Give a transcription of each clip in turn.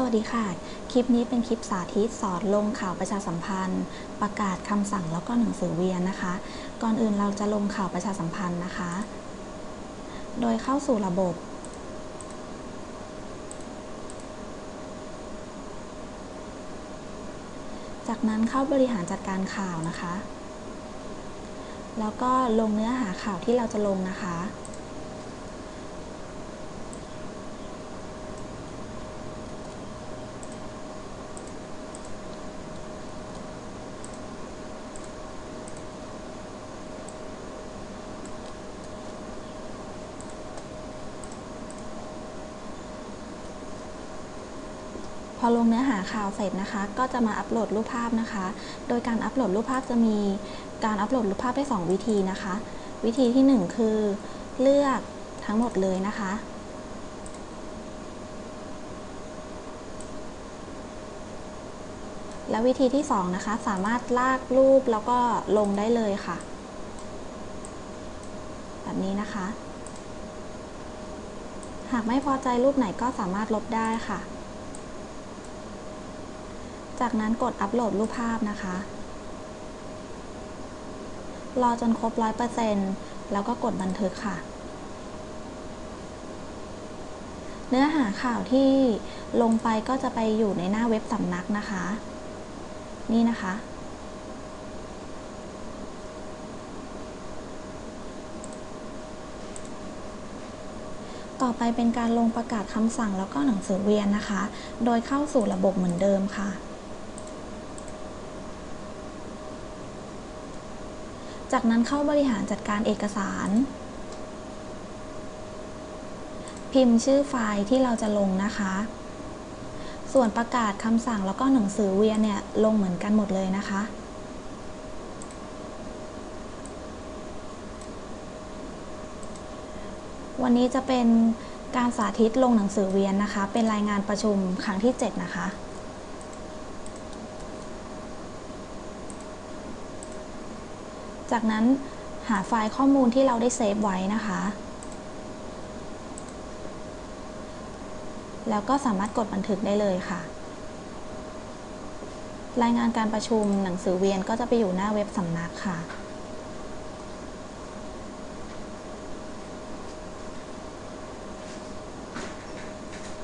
สวัสดีค่ะ คลิปนี้เป็นคลิปสาธิตสอนลงข่าวประชาสัมพันธ์ ประกาศคำสั่งแล้วก็หนังสือเวียนนะคะ ก่อนอื่นเราจะลงข่าวประชาสัมพันธ์นะคะ โดยเข้าสู่ระบบ จากนั้นเข้าบริหารจัดการข่าวนะคะ แล้วก็ลงเนื้อหาข่าวที่เราจะลงนะคะ พอลงเนื้อหาข่าวเสร็จนะคะ ก็จะมาอัปโหลดรูปภาพนะคะ โดยการอัปโหลดรูปภาพจะมีการอัปโหลดรูปภาพได้ 2 วิธีนะคะ วิธีที่ 1 คือ เลือกทั้งหมดเลยนะคะ และวิธีที่ 2 นะคะ สามารถลากรูปแล้วก็ลงได้เลยค่ะ แบบนี้นะคะ หากไม่พอใจรูปไหนก็สามารถลบได้ค่ะ จากนั้นกดอัปโหลดรูปภาพนะคะ รอจนครบ 100%แล้วก็กดบันทึกค่ะ เนื้อหาข่าวที่ลงไปก็จะไปอยู่ในหน้าเว็บสำนักนะคะ นี่นะคะต่อไปเป็นการลงประกาศคำสั่งแล้วก็หนังสือเวียนนะคะ โดยเข้าสู่ระบบเหมือนเดิมค่ะ จากนั้นเข้าบริหารจัดการเอกสาร พิมพ์ชื่อไฟล์ที่เราจะลงนะคะ ส่วนประกาศคำสั่งแล้วก็หนังสือเวียนเนี่ยลงเหมือนกันหมดเลยนะคะวันนี้จะเป็นการสาธิตลงหนังสือเวียนนะคะ เป็นรายงานประชุมครั้งที่ 7 นะคะ จากนั้นหาไฟล์ข้อมูลที่เราได้เซฟไว้นะคะ แล้วก็สามารถกดบันทึกได้เลยค่ะ รายงานการประชุมหนังสือเวียนก็จะไปอยู่หน้าเว็บสำนักค่ะ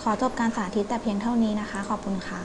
ขอจบการสาธิตแต่เพียงเท่านี้นะคะ ขอบคุณค่ะ